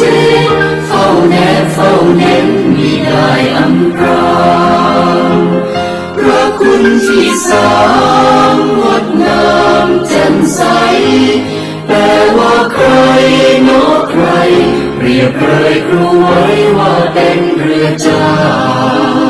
สิเฝ้าแนบเฝ้าเน้นมีได้อำพรางพระคุณที่สามงดงามแจ่มใสแต่ว่าใครโนใครเรียบเลยครูไว้ว่าเป็นเรือจ้า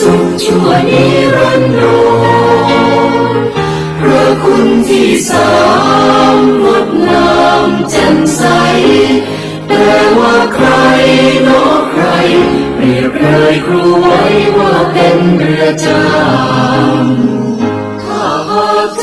สุขชั่วนิรันดร์พระคุณที่สามงดงามจ่ใส แต่ว่าใครนใคร เรียบเรยครูไว้ว่าเป็นเรืจาข้าหากจ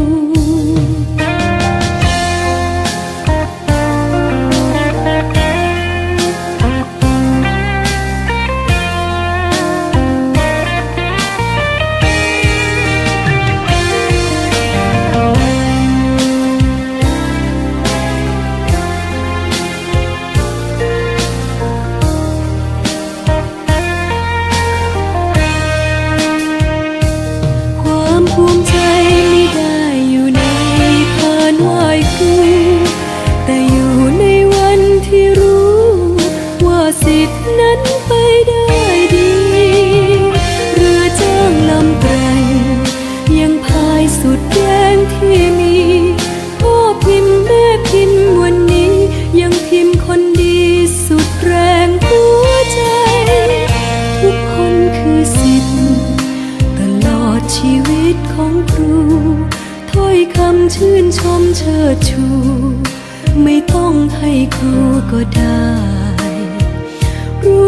สิท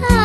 他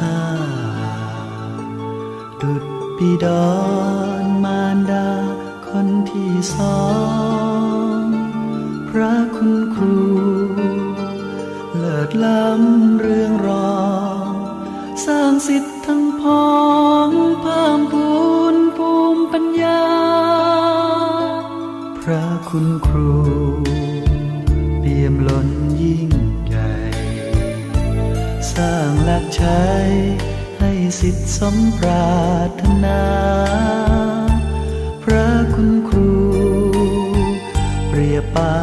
ค่า ดุดปิดอนมารดาคนที่สอง พระคุณครู เลิศล้ำเรื่องรอง สร้างสิทธิ์ทั้งพ้องเพิ่มพูนภูมิปัญญา พระคุณครู เปี่ยมล้นยิ่ง สร้างหลักใช้ให้สิทธิสมปรารถนา พระคุณครู เปรียบปา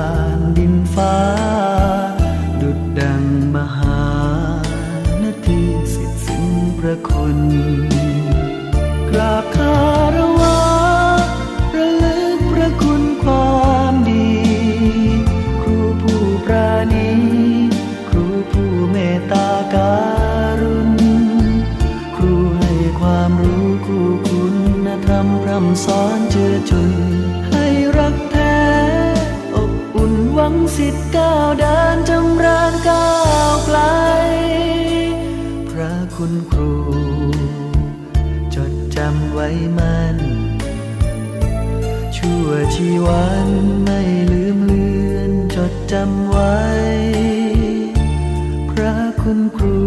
ชั่วชีวันไม่ลืมเลือนจดจำไว้ พระคุณครู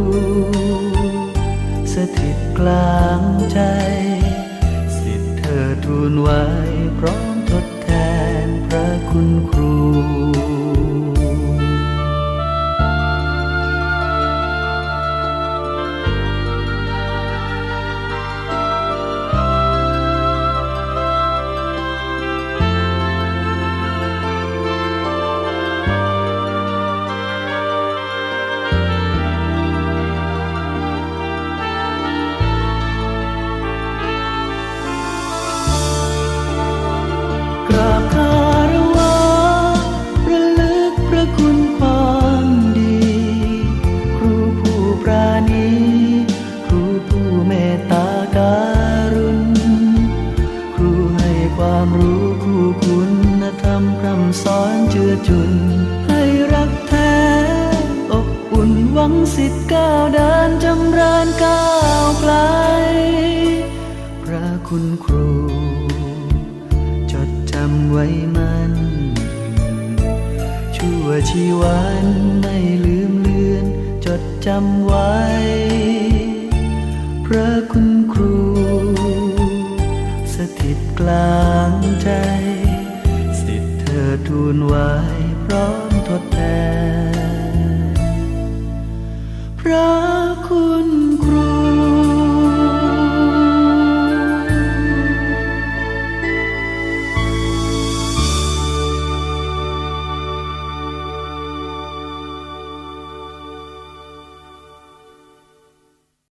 สถิตกลางใจ สิทธิ์เธอทูลไว้ จุน ให้รักแท้ อบอุ่นหวังสิทธิ์ก้าวเดินจำเริญก้าวไกล พระคุณครู จดจำไว้มัน ชั่วชีวันไม่ลืมเลือน จดจำไว้ พระคุณครู สถิตกลางใจ ทูลไว้พร้อมทดแทนพระคุณ